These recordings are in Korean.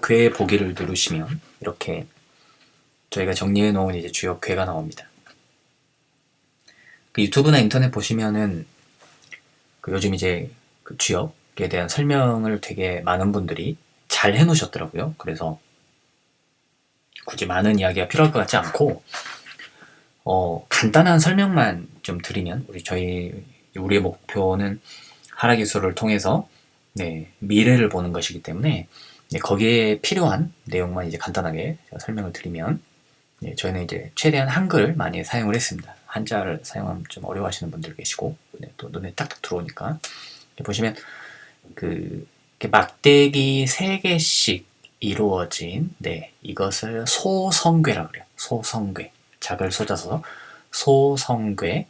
괴 보기를 누르시면 이렇게 저희가 정리해 놓은 이제 주요 괴가 나옵니다. 그 유튜브나 인터넷 보시면은 그 요즘 이제 그 주역에 대한 설명을 되게 많은 분들이 잘 해놓으셨더라고요. 그래서 굳이 많은 이야기가 필요할 것 같지 않고 어, 간단한 설명만 좀 드리면 우리 저희 우리의 목표는 하라 기술을 통해서 네, 미래를 보는 것이기 때문에 네, 거기에 필요한 내용만 이제 간단하게 설명을 드리면 네, 저희는 이제 최대한 한글을 많이 사용을 했습니다. 한자를 사용하면 좀 어려워하시는 분들 계시고 네, 또 눈에 딱딱 들어오니까 보시면 그 막대기 세 개씩 이루어진 네 이것을 소성괴라 그래요. 소성괴 작을 쏟아서 소성괴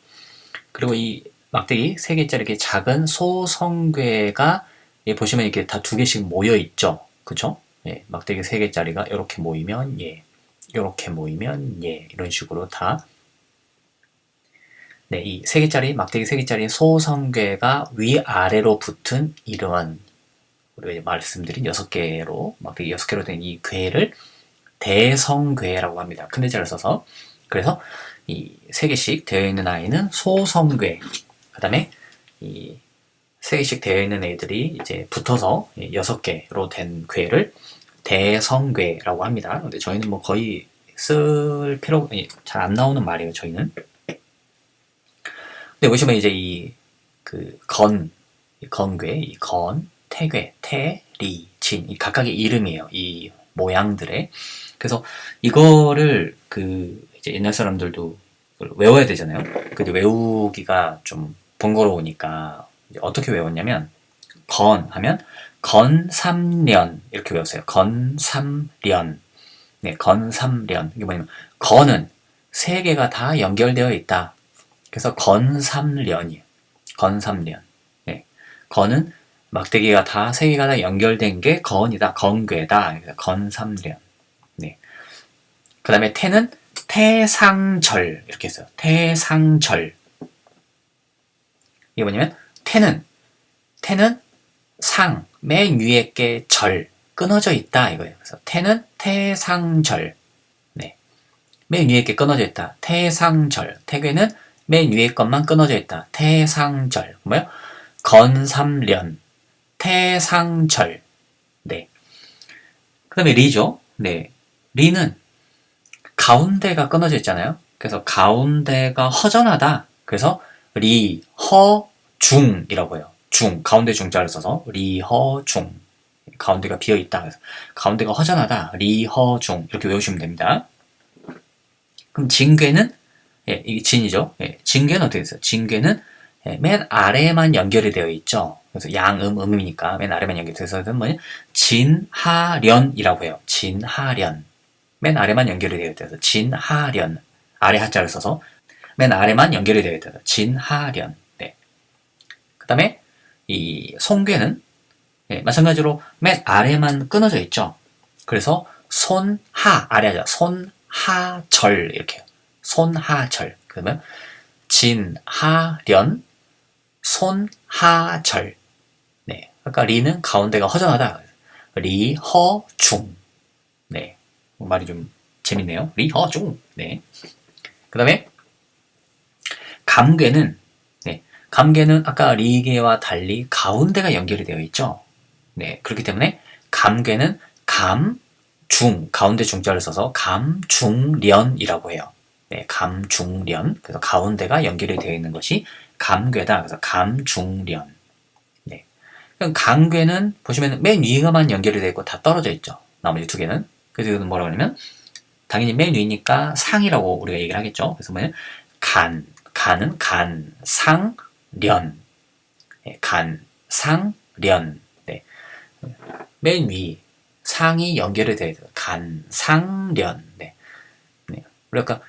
그리고 이 막대기 세 개짜리 이렇게 작은 소성괴가 예, 보시면 이렇게 다 두 개씩 모여 있죠. 그쵸? 예, 막대기 세 개짜리가 이렇게 모이면 예, 이렇게 모이면 예, 이런 식으로 다 네, 이세 개짜리 막대기 세 개짜리 소성괴가 위아래로 붙은 이러한 우리가 말씀드린 여섯 개로 막대기 여섯 개로 된 이 괴를 대성괴라고 합니다. 큰 대자를 써서 그래서 이세 개씩 되어 있는 아이는 소성괴. 그 다음에 이 세 개씩 되어 있는 애들이 이제 붙어서 여섯 개로 된 괴를 대성괴라고 합니다. 근데 저희는 뭐 거의 쓸 필요 잘 안 나오는 말이에요. 저희는. 근데 보시면 이제 이 그 건, 건괴, 이 건, 태괴, 태, 리, 진, 이 각각의 이름이에요. 이 모양들의. 그래서 이거를 그 이제 옛날 사람들도 외워야 되잖아요. 근데 외우기가 좀 번거로우니까 어떻게 외웠냐면 건 하면 건삼련 이렇게 외웠어요. 건삼련. 네, 건삼련. 이게 뭐냐면 건은 세 개가 다 연결되어 있다. 그래서 건삼련이에요. 건삼련. 네. 건은 막대기가 다 세 개가 다 연결된 게 건이다. 건괴다. 건삼련. 네. 그 다음에 태는 태상절 이렇게 했어요. 태상절. 이게 뭐냐면 태는 태는 상 맨 위에 게 절 끊어져 있다 이거예요. 그래서 태는 태상절. 네. 맨 위에 게 끊어져 있다. 태상절. 태괴는 맨 위에 것만 끊어져 있다. 태상절. 뭐요? 건삼련. 태상절. 네. 그 다음에 리죠. 네. 리는 가운데가 끊어져 있잖아요. 그래서 가운데가 허전하다. 그래서 리, 허, 중이라고 해요. 중, 가운데 중자를 써서 리, 허, 중. 가운데가 비어 있다. 그래서 가운데가 허전하다. 리, 허, 중. 이렇게 외우시면 됩니다. 그럼 진괴는 예, 이게 진이죠. 예, 진괴는 어떻게 됐어요? 진괴는 예, 맨 아래에만 연결이 되어 있죠. 그래서 양, 음, 음이니까 맨 아래만 연결돼서 뭐냐? 진하련이라고 해요. 진하련. 맨 아래만 연결이 되어 있다. 서 진하련. 아래 하자를 써서 맨 아래만 연결이 되어 있다. 진하련. 다음에 이 송괴는 네, 마찬가지로 맨 아래만 끊어져 있죠. 그래서 손하 아래 하자. 손하절 이렇게. 손하절. 그러면 진하련 손하절. 네. 아까 리는 가운데가 허전하다. 리허중. 네. 말이 좀 재밌네요. 리허중. 네. 그 다음에 감괴는 네. 감괴는 아까 리계와 달리 가운데가 연결이 되어 있죠. 네. 그렇기 때문에 감괴는 감, 중, 가운데 중자를 써서 감 중 련이라고 해요. 네, 감 중 련. 그래서 가운데가 연결이 되어 있는 것이 감괴다. 그래서 감 중 련. 네. 그럼 감괴는 보시면 맨 위에만 연결이 되어 있고 다 떨어져 있죠. 나머지 두 개는. 그래서 이거는 뭐라고 하냐면 당연히 맨 위니까 상이라고 우리가 얘기를 하겠죠. 그래서 뭐냐면 간, 간은 간, 상, 련. 네, 간, 상, 련. 네. 맨 위, 상이 연결이 되어 있어요. 간, 상, 련. 네. 네. 그러니까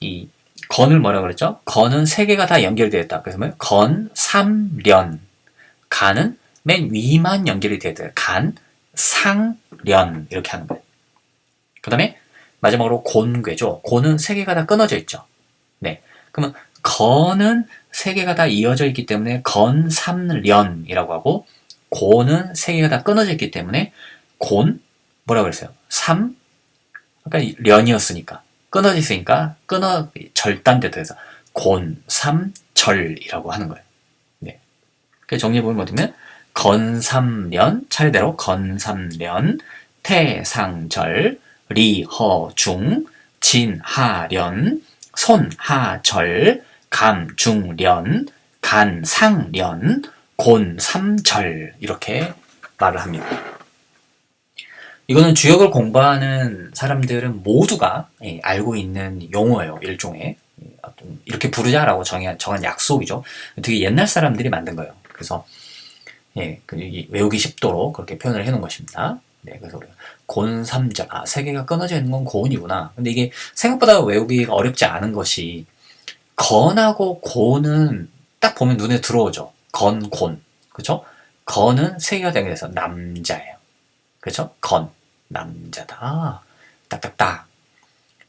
이 건을 뭐라 그랬죠? 건은 세 개가 다 연결되어 있다. 그래서 뭐예요? 건, 삼, 련. 간은 맨 위만 연결이 되어 있다. 간, 상, 련. 이렇게 하는 거예요. 그 다음에 마지막으로 곤괴죠. 곤은 세 개가 다 끊어져 있죠. 네. 그러면 건은 세 개가 다 이어져 있기 때문에 건, 삼, 련이라고 하고 고는 세 개가 다 끊어져 있기 때문에 곤, 뭐라 그랬어요? 삼? 아까 이 련이었으니까. 끊어져 있으니까, 끊어, 절단돼도 해서, 곤, 삼, 절이라고 하는 거예요. 네. 그 정리해 보면 뭐냐면, 건삼련, 차례대로 건삼련, 태상절, 리허중, 진하련, 손하절, 감중련, 간상련, 곤삼절 이렇게 말을 합니다. 이거는 주역을 공부하는 사람들은 모두가 예, 알고 있는 용어예요. 일종의 예, 이렇게 부르자라고 정한, 정한 약속이죠. 되게 옛날 사람들이 만든 거예요. 그래서 예, 그 이- 외우기 쉽도록 그렇게 표현을 해놓은 것입니다. 네, 그래서 곤삼절, 아, 세 개가 끊어져 있는 건 고운이구나. 근데 이게 생각보다 외우기가 어렵지 않은 것이 건하고 고는 딱 보면 눈에 들어오죠. 건, 곤. 그죠? 건은 세 개가 되게 돼서 남자예요. 그죠? 건, 남자다. 아, 딱딱딱.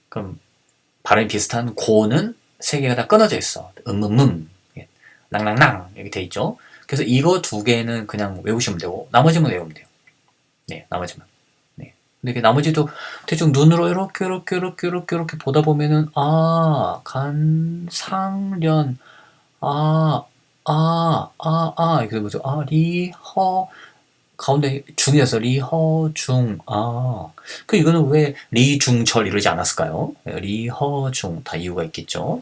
그럼 발음이 비슷한 고는 세 개가 다 끊어져 있어. 음음음. 예, 낭낭낭. 이렇게 돼 있죠. 그래서 이거 두 개는 그냥 외우시면 되고, 나머지만 외우면 돼요. 네, 나머지만. 네. 근데 이게 나머지도 대충 눈으로 이렇게, 이렇게, 이렇게, 이렇게, 이렇게 보다 보면은, 아, 간, 상련, 아, 아, 아, 아, 이렇게 뭐죠? 아, 리, 허, 가운데 중이어서 리, 허, 중, 아. 그 이거는 왜 리, 중, 절 이러지 않았을까요? 리, 허, 중. 다 이유가 있겠죠?